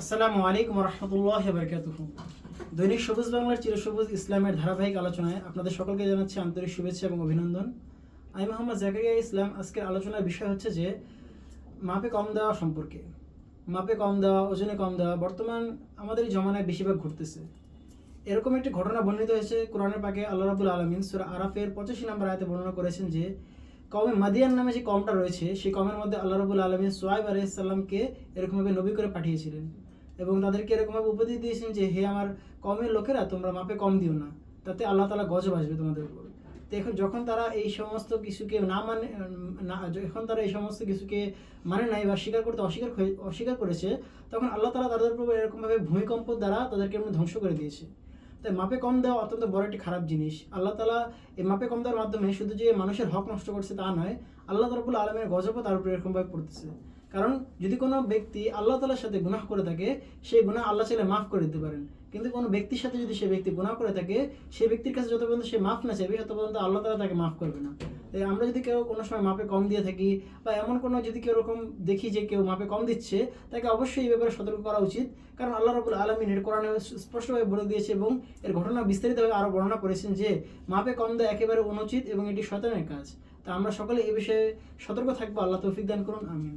আসসালামু আলাইকুম রহমতুল্লাহ বরকাতুহ দৈনিক সবুজ বাংলার চিরসবুজ ইসলামের ধারাবাহিক আলোচনায় আপনাদের সকলকে জানাচ্ছি আন্তরিক শুভেচ্ছা এবং অভিনন্দন। আমি মোহাম্মদ জাকারিয়া ইসলাম। আজকের আলোচনার বিষয় হচ্ছে যে, মাপে কম দেওয়া সম্পর্কে। মাপে কম দেওয়া, ওজনে কম দেওয়া, বর্তমান আমাদের জমানায় বেশিরভাগ ঘটতেছে। এরকম একটি ঘটনা বর্ণিত হয়েছে কোরআনের পাকে আল্লাহ রাবুল আলমিন সুরা আরাফের পঁচাশি নম্বর আয়তে বর্ণনা করেছেন যে কমে মাদিয়ান নামে যে কমটা রয়েছে, সেই কমের মধ্যে আল্লাহ রাবুল আলমিন সোয়াইব আলাইসাল্লামকে এরকমভাবে নবী করে পাঠিয়েছিলেন। এবং তাদেরকে এরকমভাবে উপদেশ দিয়েছেন যে, হে আমার কমের লোকেরা, তোমরা মাপে কম দিও না। তাতে আল্লাহ তালা গজব আসবে তোমাদের উপর। তো এখন যখন তারা এই সমস্ত কিছুকে না মানে না, যখন তারা এই সমস্ত কিছুকে মানে নাই বা স্বীকার করতে অস্বীকার অস্বীকার করেছে, তখন আল্লাহ তালা তাদের উপর এরকমভাবে ভূমিকম্প দ্বারা তাদেরকে এমনি ধ্বংস করে দিয়েছে। তাই মাপে কম দেওয়া অত্যন্ত বড় একটি খারাপ জিনিস। আল্লাহ তালা এই মাপে কম দেওয়ার মাধ্যমে শুধু যে মানুষের হক নষ্ট করছে তা নয়, আল্লাহ তরফুল আলমের গজবও তার উপর এরকমভাবে পড়তেছে। কারণ যদি কোনো ব্যক্তি আল্লাহ তালার সাথে গুনাহ করে থাকে সেই গুনাহ আল্লাহ চাইলে মাফ করে দিতে পারেন। কিন্তু কোনো ব্যক্তির সাথে যদি সে ব্যক্তি গুনাহ করে থাকে সেই ব্যক্তির কাছে যত পর্যন্ত সে মাফ না চাইবে, তত পর্যন্ত আল্লাহ তালা তাকে মাফ করবে না। তাই আমরা যদি কেউ কোনো সময় মাপে কম দিয়ে থাকি বা এমন কোনো যদি কেউ এরকম দেখি যে কেউ মাপে কম দিচ্ছে, তাকে অবশ্যই এই ব্যাপারে সতর্ক করা উচিত। কারণ আল্লাহ রবুল আলমিন এর কোরআনে স্পষ্টভাবে বলে দিয়েছে এবং এর ঘটনা বিস্তারিতভাবে আরও বর্ণনা করেছেন যে, মাপে কম দেওয়া একেবারে অনুচিত এবং এটি শয়তানের কাজ। তা আমরা সকলে এই বিষয়ে সতর্ক থাকব। আল্লাহ তৌফিক দান করুন। আমিন।